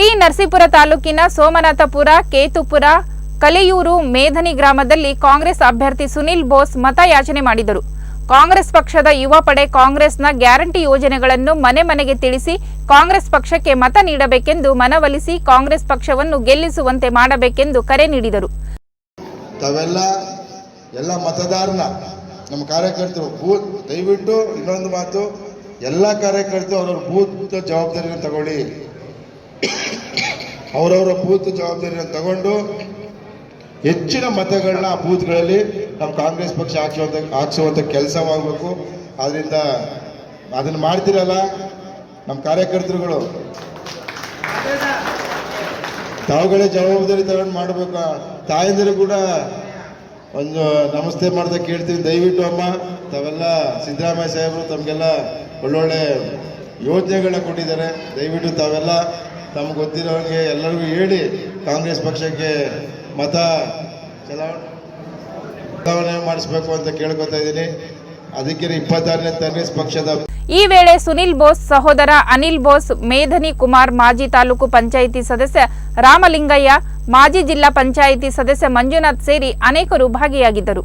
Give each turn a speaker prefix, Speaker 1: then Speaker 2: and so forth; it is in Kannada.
Speaker 1: ಟಿ ನರಸೀಪುರ ತಾಲೂಕಿನ ಸೋಮನಾಥಪುರ, ಕೇತುಪುರ, ಕಲಿಯೂರು, ಮೇಧನಿ ಗ್ರಾಮದಲ್ಲಿ ಕಾಂಗ್ರೆಸ್ ಅಭ್ಯರ್ಥಿ ಸುನಿಲ್ ಬೋಸ್ ಮತಯಾಚನೆ ಮಾಡಿದರು. ಕಾಂಗ್ರೆಸ್ ಪಕ್ಷದ ಯುವ ಪಡೆ ಕಾಂಗ್ರೆಸ್ನ ಗ್ಯಾರಂಟಿ ಯೋಜನೆಗಳನ್ನು ಮನೆ ಮನೆಗೆ ತಿಳಿಸಿ ಕಾಂಗ್ರೆಸ್ ಪಕ್ಷಕ್ಕೆ ಮತ ನೀಡಬೇಕೆಂದು ಮನವೊಲಿಸಿ ಕಾಂಗ್ರೆಸ್ ಪಕ್ಷವನ್ನು ಗೆಲ್ಲಿಸುವಂತೆ ಮಾಡಬೇಕೆಂದು ಕರೆ ನೀಡಿದರು.
Speaker 2: ತಾವೆಲ್ಲ ಎಲ್ಲ ಮತದಾರನ ನಮ್ಮ ಕಾರ್ಯಕರ್ತರು ಬೂತ್, ದಯವಿಟ್ಟು ಇನ್ನೊಂದು ಮಾತು, ಎಲ್ಲ ಕಾರ್ಯಕರ್ತರು ಅವರ ಬೂತ್ ಜವಾಬ್ದಾರಿಯನ್ನು ತಗೊಳ್ಳಿ. ಅವರವರ ಬೂತ್ ಜವಾಬ್ದಾರಿಯನ್ನು ತಗೊಂಡು ಹೆಚ್ಚಿನ ಮತಗಳನ್ನ ಆ ಬೂತ್ಗಳಲ್ಲಿ ನಮ್ಮ ಕಾಂಗ್ರೆಸ್ ಪಕ್ಷ ಹಾಕ್ಸುವಂಥ ಹಾಕ್ಸುವಂಥ ಕೆಲಸವಾಗಬೇಕು ಆದ್ರಿಂದ ಅದನ್ನು ಮಾಡ್ತಿರಲ್ಲ ನಮ್ಮ ಕಾರ್ಯಕರ್ತರುಗಳು. ತಾವುಗಳೇ ಜವಾಬ್ದಾರಿ ತಗೊಂಡು ಮಾಡಬೇಕು. ತಾಯಂದಿರು ಕೂಡ ಒಂದು ನಮಸ್ತೆ ಮಾಡ್ತಾ ಕೇಳ್ತೀನಿ. ದಯವಿಟ್ಟು ಅಮ್ಮ, ತಾವೆಲ್ಲ ಸಿದ್ದರಾಮಯ್ಯ ಸಾಹೇಬರು ತಮಗೆಲ್ಲ ಒಳ್ಳೊಳ್ಳೆ ಯೋಜನೆಗಳನ್ನ ಕೊಟ್ಟಿದ್ದಾರೆ. ದಯವಿಟ್ಟು ತಾವೆಲ್ಲ ತಮ್ಗೆ ಗೊತ್ತಿರೋರಿಗೆ ಎಲ್ಲರಿಗೂ ಹೇಳಿ ಕಾಂಗ್ರೆಸ್ ಪಕ್ಷಕ್ಕೆ ಮತ ಚಲಾವಣೆ ಚಲಾವಣೆ ಮಾಡಿಸ್ಬೇಕು ಅಂತ ಕೇಳ್ಕೊತಾ ಇದ್ದೀನಿ. ಅದಕ್ಕೆ ಇಪ್ಪತ್ತಾರನೇ ಕಾಂಗ್ರೆಸ್ ಪಕ್ಷದ
Speaker 1: ಈ ವೇಳೆ ಸುನಿಲ್ ಬೋಸ್ ಸಹೋದರ ಅನಿಲ್ ಬೋಸ್, ಮೇಧನಿ ಕುಮಾರ್ ಮಾಜಿ ತಾಲೂಕು ಪಂಚಾಯಿತಿ ಸದಸ್ಯ ರಾಮಲಿಂಗಯ್ಯ, ಮಾಜಿ ಜಿಲ್ಲಾ ಪಂಚಾಯಿತಿ ಸದಸ್ಯ ಮಂಜುನಾಥ್ ಸೇರಿ ಅನೇಕರು ಭಾಗಿಯಾಗಿದ್ದರು.